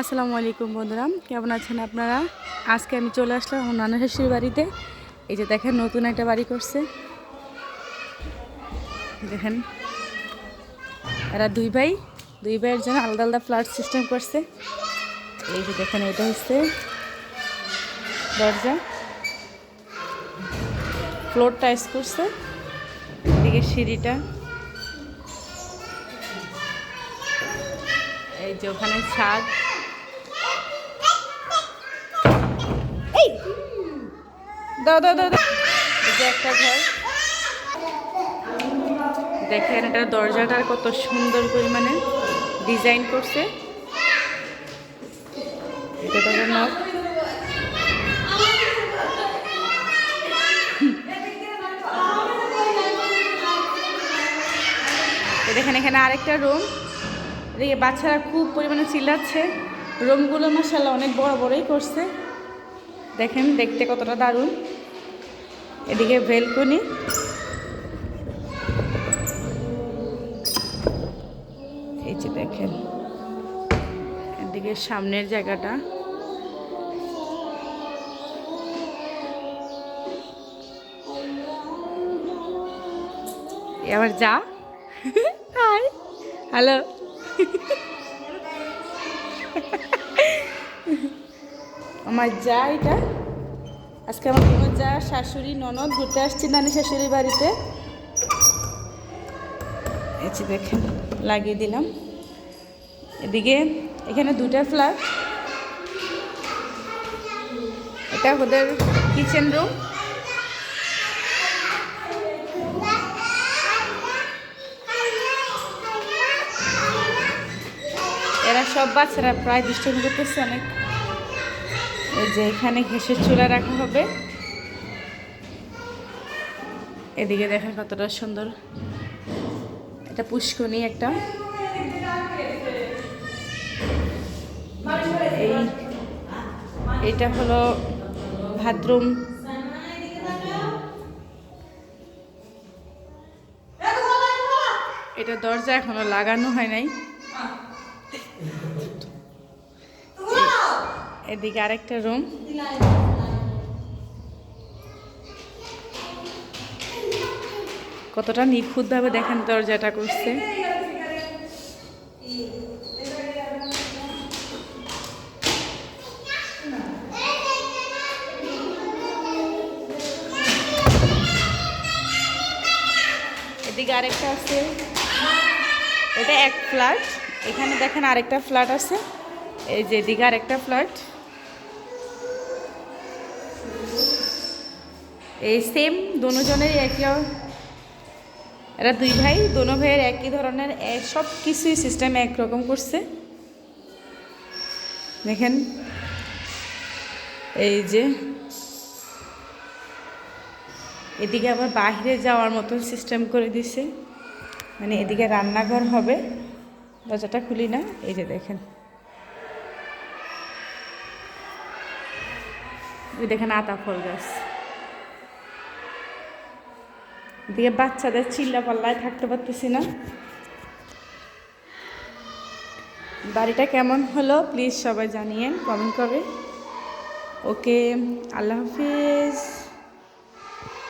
আসসালামু আলাইকুম বন্ধুরা, কেমন আছেন আপনারা? আজকে আমি চলে আসলাম আমার নানা শাশুড়ির বাড়িতে। এই যে দেখেন, নতুন একটা বাড়ি করছে। দেখেন, এরা দুই ভাই, দুই ভাইয়ের জন্য আলাদা আলাদা ফ্ল্যাট সিস্টেম করছে। এই যে দেখেন, এটা হচ্ছে দরজা। ফ্লোর টাইস করছে, এদিকে সিঁড়িটা। এই যে ওখানে ছাদ। দাও দাও দাও যে একটা ঘর। দেখেন, এটা দরজাটার কত সুন্দর পরিমাণে ডিজাইন করছে। এটা তো নখ দেখেন, এখানে আরেকটা রুম। এদিকে বাচ্চারা খুব পরিমাণে চিল্লাচ্ছে। রুমগুলো মাসাল্লাহ অনেক বড় বড়ই করছে। দেখেন, দেখতে কতটা দারুণ। এদিকে ভেলকনি এই যে দেখেন, এদিকে সামনের জায়গাটা। এবার যা। Hi, hello. আমার যা এটা। আজকে আমার তোমার যা, শাশুড়ি, ননদ, ঘুরতে আসছি নানি শাশুড়ির বাড়িতে। এই দেখেন, লাগিয়ে দিলাম। এদিকে এখানে দুটা ফ্ল্যাট। এটা ওদের কিচেন রুম এরা সব বাচ্চারা প্রায় দুষ্টমি করতেছে অনেক। এই যে এখানে ঘেসের চুলা রাখা হবে। এদিকে দেখেন কতটা সুন্দর এটা পুষ্কনি একটা। এই এটা হলো বাথরুম। এটা দরজা এখনও লাগানো হয় নাই। এদিকে আরেকটা রুম কতটা নিখুঁতভাবে দেখেন দরজাটা করছে। এদিকে আরেকটা আছে। এটা এক ফ্ল্যাট এখানে দেখেন আরেকটা ফ্ল্যাট আছে। এই যে এদিকে আরেকটা ফ্ল্যাট এই সেম দুজনের একই এরা দুই ভাই, দোনো ভাইয়ের একই ধরনের সব কিছুই সিস্টেম একরকম করছে। দেখেন, এই যে, এদিকে আবার বাইরে যাওয়ার মতন সিস্টেম করে দিছে। মানে এদিকে রান্নাঘর হবে, দরজাটা খুলি না, এই যে দেখেন। ওই দেখেন আতা, ফল গাছ। এদিকে বাচ্চাদের চিল্লা পাল্লায় থাকতে পারতেছি না। বাড়িটা কেমন হলো প্লিজ সবাই জানিয়েন কমেন্ট করে। ওকে, আল্লাহ হাফিজ।